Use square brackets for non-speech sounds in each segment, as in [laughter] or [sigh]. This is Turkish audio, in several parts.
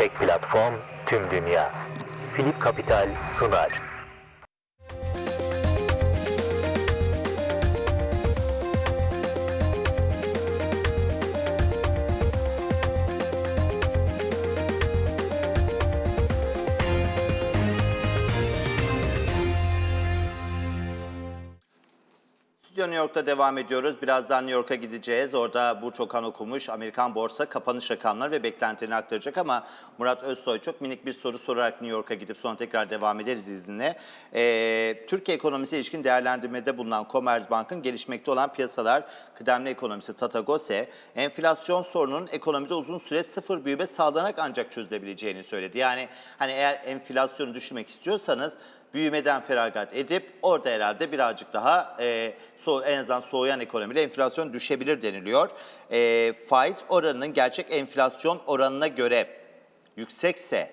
Tek platform tüm dünya. Philip Capital sunar. Stüdyo New York'ta devam ediyoruz. Birazdan New York'a gideceğiz. Orada Burç Okan okumuş Amerikan borsa kapanış rakamları ve beklentilerini aktaracak ama Murat Özsoy çok minik bir soru sorarak New York'a gidip sonra tekrar devam ederiz izinle. Ee, Türkiye ekonomisi ilişkin değerlendirmede bulunan Commerzbank'ın gelişmekte olan piyasalar kıdemli ekonomisi Tatagose, enflasyon sorununun ekonomide uzun süre sıfır büyüme sağlanarak ancak çözülebileceğini söyledi. Yani hani eğer enflasyonu düşürmek istiyorsanız büyümeden feragat edip orada herhalde birazcık daha e, so, en azından soğuyan ekonomiyle enflasyon düşebilir deniliyor. E, faiz oranının gerçek enflasyon oranına göre yüksekse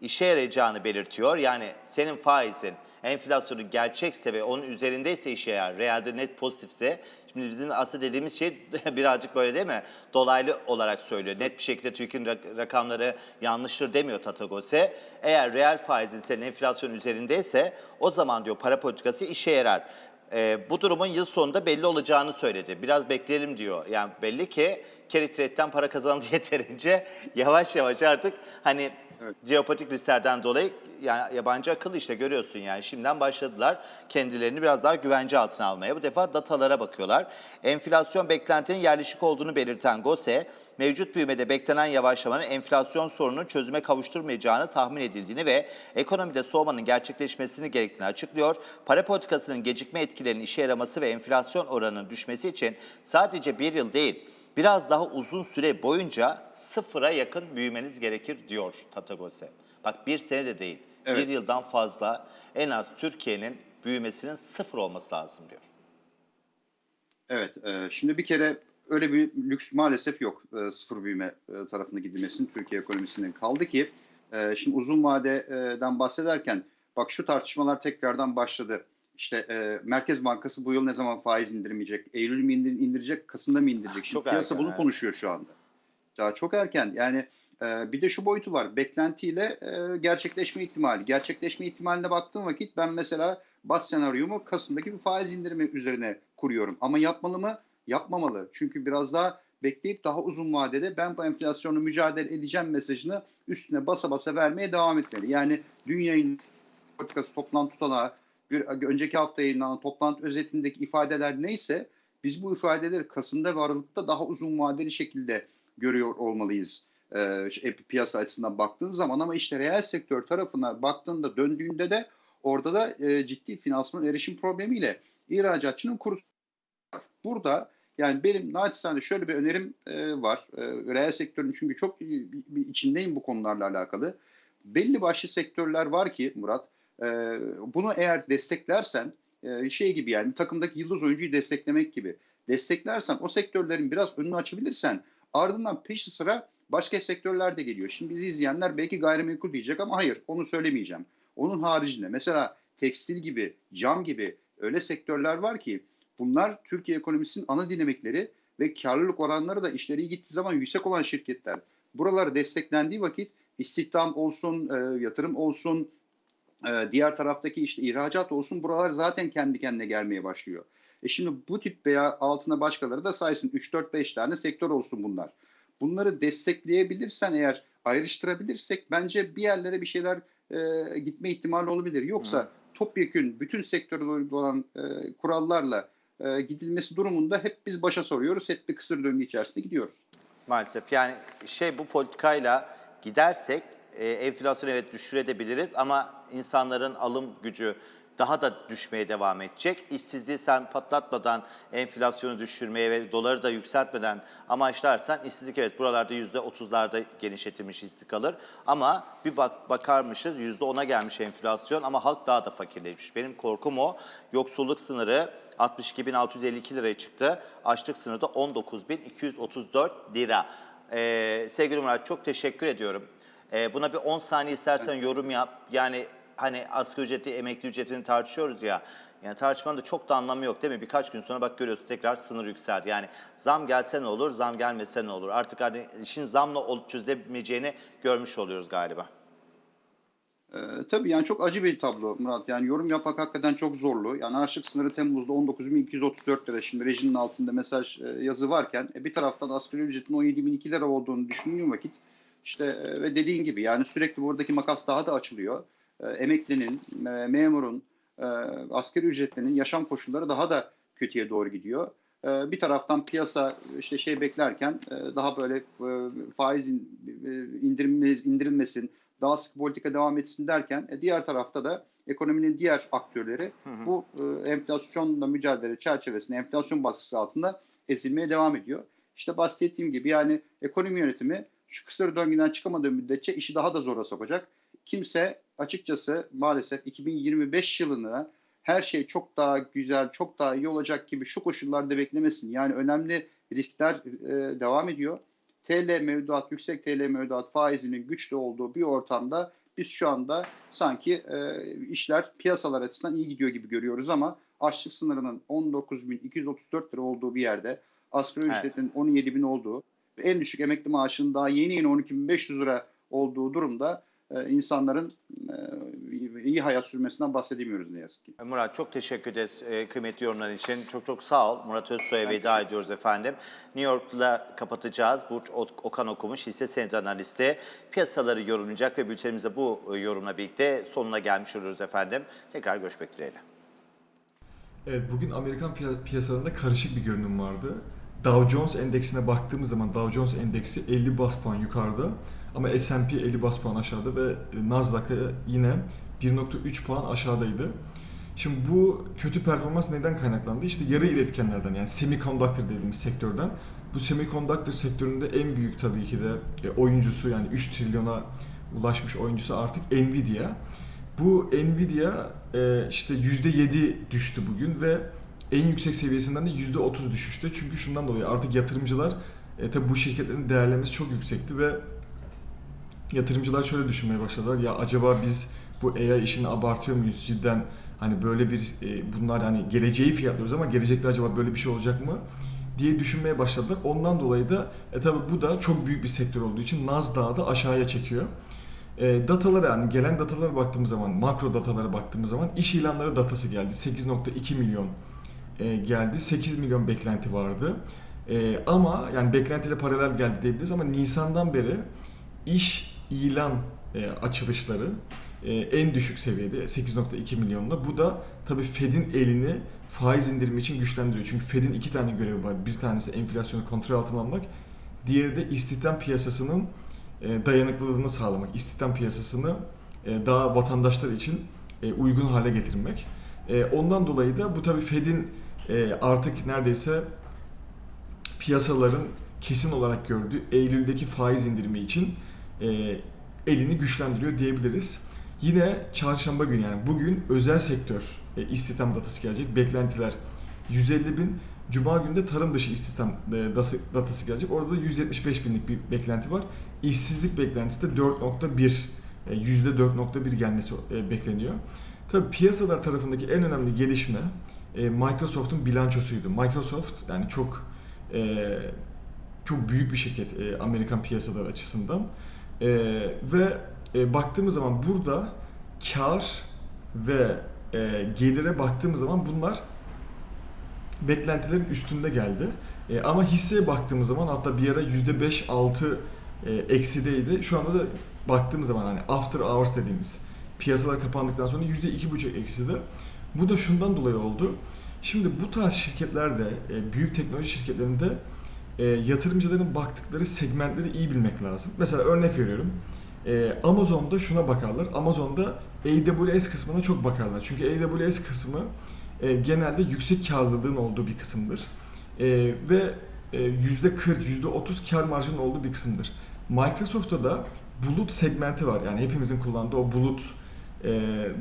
işe yarayacağını belirtiyor. Yani senin faizin enflasyonu gerçekse ve onun üzerindeyse işe yarar, realde net pozitifse, şimdi bizim aslında dediğimiz şey [laughs] birazcık böyle değil mi? Dolaylı olarak söylüyor. Net bir şekilde TÜİK'in rak- rakamları yanlıştır demiyor Tatagose. Eğer reel faizin senin enflasyon üzerindeyse o zaman diyor para politikası işe yarar. Ee, bu durumun yıl sonunda belli olacağını söyledi. Biraz bekleyelim diyor. Yani belli ki carry trade'den para kazandı [laughs] yeterince yavaş yavaş artık hani jeopolitik risklerden dolayı yani yabancı akıl işte görüyorsun yani şimdiden başladılar kendilerini biraz daha güvence altına almaya. Bu defa datalara bakıyorlar. Enflasyon beklentinin yerleşik olduğunu belirten GOSE, mevcut büyümede beklenen yavaşlamanın enflasyon sorununu çözüme kavuşturmayacağını tahmin edildiğini ve ekonomide soğumanın gerçekleşmesini gerektiğini açıklıyor. Para politikasının gecikme etkilerinin işe yaraması ve enflasyon oranının düşmesi için sadece bir yıl değil, biraz daha uzun süre boyunca sıfıra yakın büyümeniz gerekir diyor Tatagose. Bak bir sene de değil, Evet. bir yıldan fazla en az Türkiye'nin büyümesinin sıfır olması lazım diyor. Evet, e, şimdi bir kere öyle bir lüks maalesef yok e, sıfır büyüme e, tarafına gidilmesinin Türkiye ekonomisinin. Kaldı ki e, şimdi uzun vadeden bahsederken bak şu tartışmalar tekrardan başladı. İşte e, Merkez Bankası bu yıl ne zaman faiz indirmeyecek? Eylül mü indir- indirecek, Kasım'da mı indirecek? Şimdi Çok piyasa erken, bunu evet. konuşuyor şu anda. Daha çok erken. Yani e, bir de şu boyutu var. Beklentiyle e, gerçekleşme ihtimali. Gerçekleşme ihtimaline baktığım vakit ben mesela bas senaryomu Kasım'daki bir faiz indirimi üzerine kuruyorum. Ama yapmalı mı? Yapmamalı. Çünkü biraz daha bekleyip daha uzun vadede ben bu enflasyonla mücadele edeceğim mesajını üstüne basa basa vermeye devam etmeli. Yani dünyanın politikası toplantı tutanağı, bir önceki hafta yayınlanan toplantı özetindeki ifadeler neyse biz bu ifadeleri Kasım'da ve Aralık'ta daha uzun vadeli şekilde görüyor olmalıyız e, şey, piyasa açısından baktığın zaman ama işte reel sektör tarafına baktığında döndüğünde de orada da e, ciddi finansman erişim problemiyle ihracatçının kuru Burada yani benim naçizane şöyle bir önerim e, var. E, reel sektörün çünkü çok bir içindeyim bu konularla alakalı. Belli başlı sektörler var ki Murat, e, bunu eğer desteklersen e, şey gibi yani takımdaki yıldız oyuncuyu desteklemek gibi desteklersen o sektörlerin biraz önünü açabilirsen ardından peşi sıra başka sektörler de geliyor. Şimdi bizi izleyenler belki gayrimenkul diyecek ama hayır onu söylemeyeceğim. Onun haricinde mesela tekstil gibi, cam gibi öyle sektörler var ki bunlar Türkiye ekonomisinin ana dinamikleri ve karlılık oranları da işleri iyi gittiği zaman yüksek olan şirketler. Buralar desteklendiği vakit istihdam olsun, e, yatırım olsun, e, diğer taraftaki işte ihracat olsun buralar zaten kendi kendine gelmeye başlıyor. E şimdi bu tip veya altına başkaları da saysın 3-4-5 tane sektör olsun bunlar. Bunları destekleyebilirsen eğer ayrıştırabilirsek bence bir yerlere bir şeyler e, gitme ihtimali olabilir. Yoksa topyekün bütün sektörde uygulanan e, kurallarla e, gidilmesi durumunda hep biz başa soruyoruz. Hep bir kısır döngü içerisinde gidiyoruz. Maalesef yani şey bu politikayla gidersek e, enflasyonu evet düşürebiliriz ama insanların alım gücü daha da düşmeye devam edecek. İşsizliği sen patlatmadan enflasyonu düşürmeye ve doları da yükseltmeden amaçlarsan işsizlik evet buralarda %30'larda genişletilmiş işsizlik kalır. Ama bir bak, bakarmışız %10'a gelmiş enflasyon ama halk daha da fakirleşmiş. Benim korkum o. Yoksulluk sınırı 62.652 liraya çıktı. Açlık sınırı da 19.234 lira. Ee, sevgili Murat çok teşekkür ediyorum. Ee, buna bir 10 saniye istersen yorum yap. Yani hani asgari ücreti, emekli ücretini tartışıyoruz ya. Yani tartışmanın da çok da anlamı yok değil mi? Birkaç gün sonra bak görüyorsun tekrar sınır yükseldi. Yani zam gelse ne olur, zam gelmese ne olur? Artık hani işin zamla çözülemeyeceğini görmüş oluyoruz galiba. Ee, tabii yani çok acı bir tablo Murat. Yani yorum yapmak hakikaten çok zorlu. Yani açlık sınırı Temmuz'da 19.234 lira. Şimdi rejinin altında mesaj e, yazı varken e, bir taraftan asgari ücretin 17.002 lira olduğunu düşündüğüm vakit işte e, ve dediğin gibi yani sürekli buradaki makas daha da açılıyor. E, emeklinin, e, memurun, e, asgari ücretlinin yaşam koşulları daha da kötüye doğru gidiyor. E, bir taraftan piyasa işte şey beklerken e, daha böyle e, faiz in- e, indirilmez- indirilmesin, daha sıkı politika devam etsin derken e, diğer tarafta da ekonominin diğer aktörleri bu e, enflasyonla mücadele çerçevesinde enflasyon baskısı altında ezilmeye devam ediyor. İşte bahsettiğim gibi yani ekonomi yönetimi şu kısır döngüden çıkamadığı müddetçe işi daha da zora sokacak. Kimse açıkçası maalesef 2025 yılına her şey çok daha güzel, çok daha iyi olacak gibi şu koşullarda beklemesin. Yani önemli riskler e, devam ediyor. TL mevduat, yüksek TL mevduat faizinin güçlü olduğu bir ortamda biz şu anda sanki e, işler piyasalar açısından iyi gidiyor gibi görüyoruz ama açlık sınırının 19.234 lira olduğu bir yerde asgari Evet. ücretin 17.000 olduğu ve en düşük emekli maaşının daha yeni yeni 12.500 lira olduğu durumda e, insanların e, iyi hayat sürmesinden bahsedemiyoruz ne yazık ki. Murat çok teşekkür ederiz e, kıymetli yorumlar için. Çok çok sağ ol. Murat Özsoy'a veda ediyoruz efendim. New York'la kapatacağız. Burç Ok- Okan okumuş hisse senedi analisti. Piyasaları yorumlayacak ve bültenimize bu e, yorumla birlikte sonuna gelmiş oluyoruz efendim. Tekrar görüşmek dileğiyle. Evet bugün Amerikan piyasalarında karışık bir görünüm vardı. Dow Jones endeksine baktığımız zaman Dow Jones endeksi 50 bas puan yukarıda ama S&P 50 bas puan aşağıda ve e, Nasdaq'ı yine 1.3 puan aşağıdaydı. Şimdi bu kötü performans neden kaynaklandı? İşte yarı iletkenlerden yani semiconductor dediğimiz sektörden. Bu semiconductor sektöründe en büyük tabii ki de e, oyuncusu yani 3 trilyona ulaşmış oyuncusu artık Nvidia. Bu Nvidia e, işte %7 düştü bugün ve en yüksek seviyesinden de %30 düşüştü. Çünkü şundan dolayı artık yatırımcılar e, tabii bu şirketlerin değerlemesi çok yüksekti ve yatırımcılar şöyle düşünmeye başladılar. Ya acaba biz bu AI işini abartıyor muyuz cidden? Hani böyle bir e, bunlar hani geleceği fiyatlıyoruz ama gelecekte acaba böyle bir şey olacak mı? diye düşünmeye başladılar. Ondan dolayı da e tabi bu da çok büyük bir sektör olduğu için Nasdaq'ı da aşağıya çekiyor. E, datalara yani gelen datalara baktığımız zaman, makro datalara baktığımız zaman iş ilanları datası geldi. 8.2 milyon e, geldi. 8 milyon beklenti vardı. E, ama yani beklentiyle paralel geldi diyebiliriz ama Nisan'dan beri iş ilan e, açılışları en düşük seviyede 8.2 milyonla. Bu da tabii Fed'in elini faiz indirimi için güçlendiriyor. Çünkü Fed'in iki tane görevi var. Bir tanesi enflasyonu kontrol altına almak, diğeri de istihdam piyasasının dayanıklılığını sağlamak. İstihdam piyasasını daha vatandaşlar için uygun hale getirmek. E, Ondan dolayı da bu tabii Fed'in e, artık neredeyse piyasaların kesin olarak gördüğü Eylül'deki faiz indirimi için e, elini güçlendiriyor diyebiliriz. Yine çarşamba günü yani bugün özel sektör e, istihdam datası gelecek. Beklentiler 150 bin. Cuma günü de tarım dışı istihdam e, datası gelecek. Orada da 175 binlik bir beklenti var. İşsizlik beklentisi de 4.1 e, %4.1 gelmesi e, bekleniyor. Tabii piyasalar tarafındaki en önemli gelişme e, Microsoft'un bilançosuydu. Microsoft yani çok e, çok büyük bir şirket e, Amerikan piyasaları açısından. Ve baktığımız zaman burada kar ve gelire baktığımız zaman bunlar beklentilerin üstünde geldi. E, ama hisseye baktığımız zaman hatta bir ara %5-6 e, eksideydi. Şu anda da baktığımız zaman hani after hours dediğimiz piyasalar kapandıktan sonra %2,5 ekside. Bu da şundan dolayı oldu. Şimdi bu tarz şirketlerde, e, büyük teknoloji şirketlerinde e, yatırımcıların baktıkları segmentleri iyi bilmek lazım. Mesela örnek veriyorum. E, Amazon'da şuna bakarlar. Amazon'da AWS kısmına çok bakarlar. Çünkü AWS kısmı genelde yüksek karlılığın olduğu bir kısımdır. Ve e, %40, %30 kar marjının olduğu bir kısımdır. Microsoft'ta da bulut segmenti var. Yani hepimizin kullandığı o bulut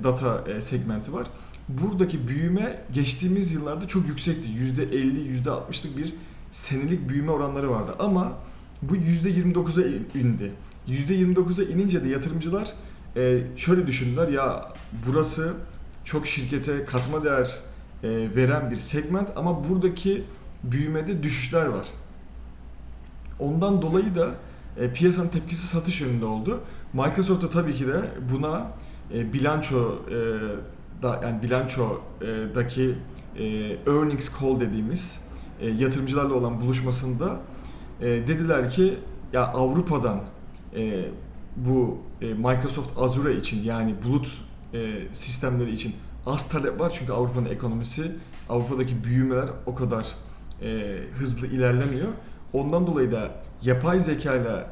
data e, segmenti var. Buradaki büyüme geçtiğimiz yıllarda çok yüksekti. %50, %60'lık bir senelik büyüme oranları vardı. Ama bu %29'a indi. %29'a inince de yatırımcılar e, şöyle düşündüler ya burası çok şirkete katma değer veren bir segment ama buradaki büyümede düşüşler var. Ondan dolayı da e, piyasanın tepkisi satış yönünde oldu. Microsoft da tabii ki de buna e, bilanço e, da yani bilançodaki e, earnings call dediğimiz e, yatırımcılarla olan buluşmasında e, dediler ki ya Avrupa'dan e, bu e, Microsoft Azure için yani bulut e, sistemleri için az talep var çünkü Avrupa'nın ekonomisi Avrupa'daki büyümeler o kadar e, hızlı ilerlemiyor. Ondan dolayı da yapay zeka ile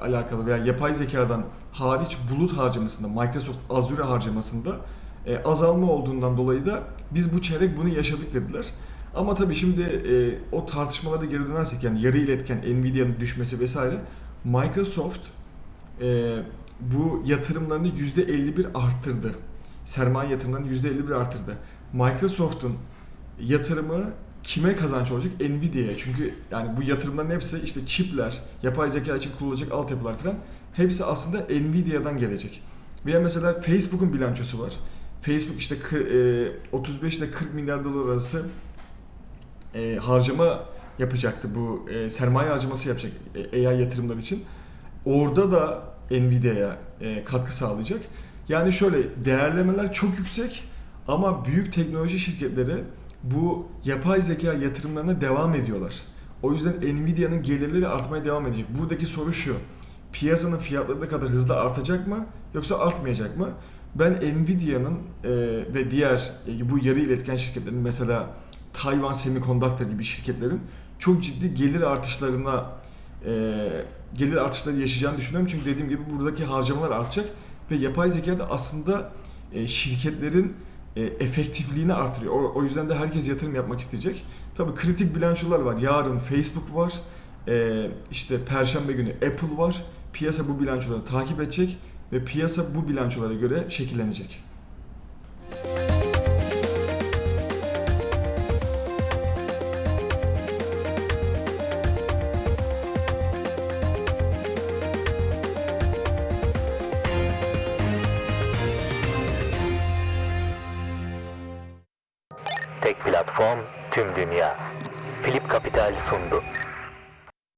alakalı veya yapay zekadan hariç bulut harcamasında, Microsoft Azure harcamasında e, azalma olduğundan dolayı da biz bu çeyrek bunu yaşadık dediler. Ama tabii şimdi e, o tartışmalara geri dönersek yani yarı iletken Nvidia'nın düşmesi vesaire Microsoft e, bu yatırımlarını %51 arttırdı. Sermaye yatırımlarını %51 arttırdı. Microsoft'un yatırımı kime kazanç olacak? Nvidia'ya. Çünkü yani bu yatırımların hepsi işte çipler, yapay zeka için kullanılacak altyapılar falan hepsi aslında Nvidia'dan gelecek. Veya mesela Facebook'un bilançosu var. Facebook işte kı- e, 35 ile 40 milyar dolar arası e, harcama yapacaktı bu e, sermaye harcaması yapacak AI yatırımlar için. Orada da Nvidia'ya katkı sağlayacak. Yani şöyle değerlemeler çok yüksek ama büyük teknoloji şirketleri bu yapay zeka yatırımlarına devam ediyorlar. O yüzden Nvidia'nın gelirleri artmaya devam edecek. Buradaki soru şu. Piyasanın fiyatları kadar hızlı artacak mı yoksa artmayacak mı? Ben Nvidia'nın e, ve diğer e, bu yarı iletken şirketlerin mesela Taiwan Semiconductor gibi şirketlerin çok ciddi gelir artışlarına e, gelir artışları yaşayacağını düşünüyorum. Çünkü dediğim gibi buradaki harcamalar artacak ve yapay zeka da aslında e, şirketlerin e, efektifliğini artırıyor. O, o yüzden de herkes yatırım yapmak isteyecek. Tabii kritik bilançolar var. Yarın Facebook var. E, işte Perşembe günü Apple var. Piyasa bu bilançoları takip edecek ve piyasa bu bilançolara göre şekillenecek. Platform tüm dünya. Philip Capital sundu.